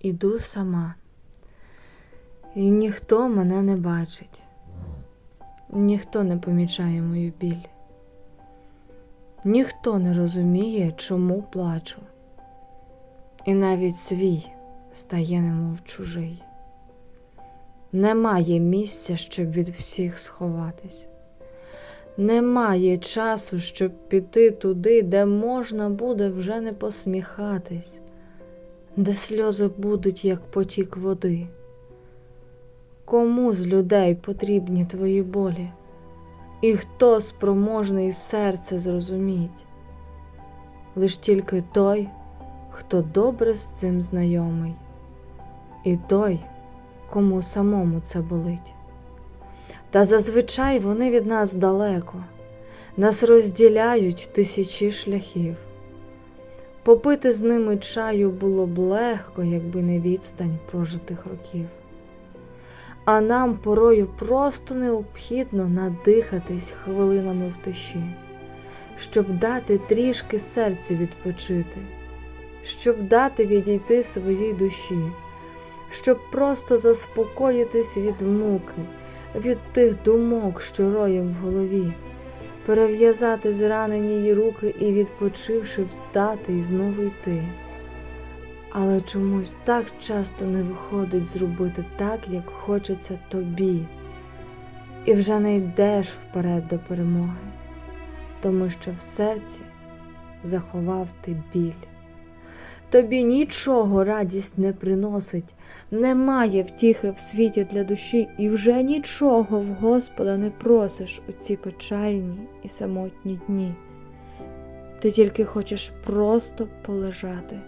іду сама, і ніхто мене не бачить, ніхто не помічає мою біль, ніхто не розуміє, чому плачу, і навіть свій стає немов чужий. Немає місця, щоб від всіх сховатись. Немає часу, щоб піти туди, де можна буде вже не посміхатись, де сльози будуть, як потік води. Кому з людей потрібні твої болі? І хто спроможний серце зрозуміть? Лиш тільки той, хто добре з цим знайомий, і той, кому самому це болить. Та зазвичай вони від нас далеко, нас розділяють тисячі шляхів. Попити з ними чаю було б легко, якби не відстань прожитих років. А нам порою просто необхідно надихатись хвилинами в тиші, щоб дати трішки серцю відпочити, щоб дати відійти своїй душі, щоб просто заспокоїтись від муки від тих думок, що роєм в голові, перев'язати зранені її руки і, відпочивши, встати і знову йти. Але чомусь так часто не виходить зробити так, як хочеться тобі, і вже не йдеш вперед до перемоги, тому що в серці заховав ти біль. Тобі нічого радість не приносить, немає втіхи в світі для душі, і вже нічого в Господа не просиш у ці печальні і самотні дні. Ти тільки хочеш просто полежати,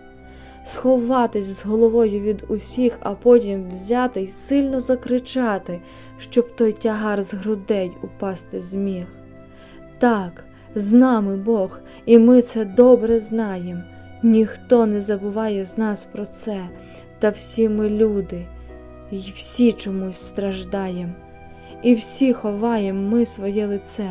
сховатись з головою від усіх, а потім взяти й сильно закричати, щоб той тягар з грудей упасти зміг. Так, з нами Бог, і ми це добре знаємо. Ніхто не забуває з нас про це, та всі ми люди, і всі чомусь страждаєм, і всі ховаєм ми своє лице.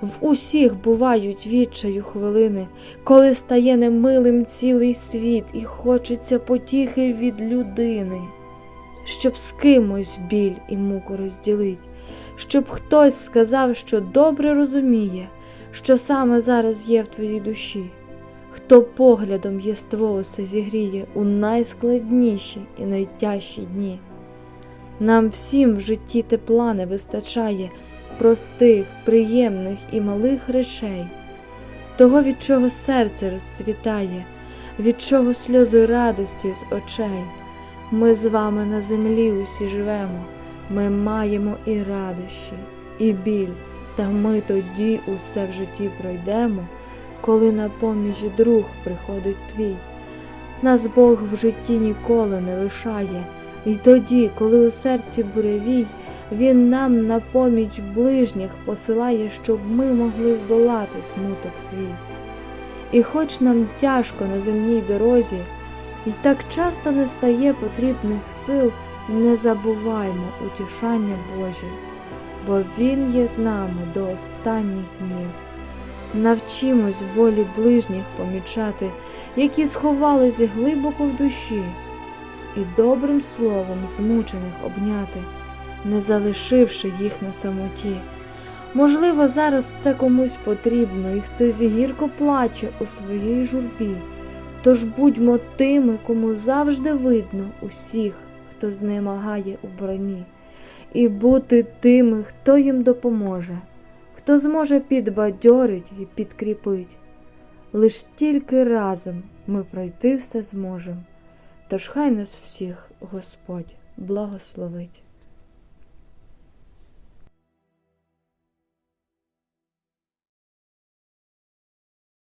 В усіх бувають відчаю хвилини, коли стає немилим цілий світ, і хочеться потіхи від людини, щоб з кимось біль і муку розділить, щоб хтось сказав, що добре розуміє, що саме зараз є в твоїй душі хто поглядом єство усе зігріє у найскладніші і найтяжчі дні. Нам всім в житті тепла не вистачає простих, приємних і малих речей, того, від чого серце розцвітає, від чого сльози радості з очей. Ми з вами на землі усі живемо, ми маємо і радощі, і біль, та ми тоді усе в житті пройдемо коли на поміч друг приходить твій. Нас Бог в житті ніколи не лишає, І тоді, коли у серці буревій, Він нам на поміч ближніх посилає, щоб ми могли здолати смуток свій. І хоч нам тяжко на земній дорозі, і так часто не стає потрібних сил, не забуваймо утішання Божі, бо Він є з нами до останніх днів. Навчимось болі ближніх помічати, які сховались глибоко в душі, і добрим словом змучених обняти, не залишивши їх на самоті. Можливо, зараз це комусь потрібно, і хтось гірко плаче у своїй журбі. Тож будьмо тими, кому завжди видно усіх, хто знемагає у броні, і бути тими, хто їм допоможе хто зможе підбадьорить і підкріпить. Лиш тільки разом ми пройти все зможем, тож хай нас всіх Господь благословить.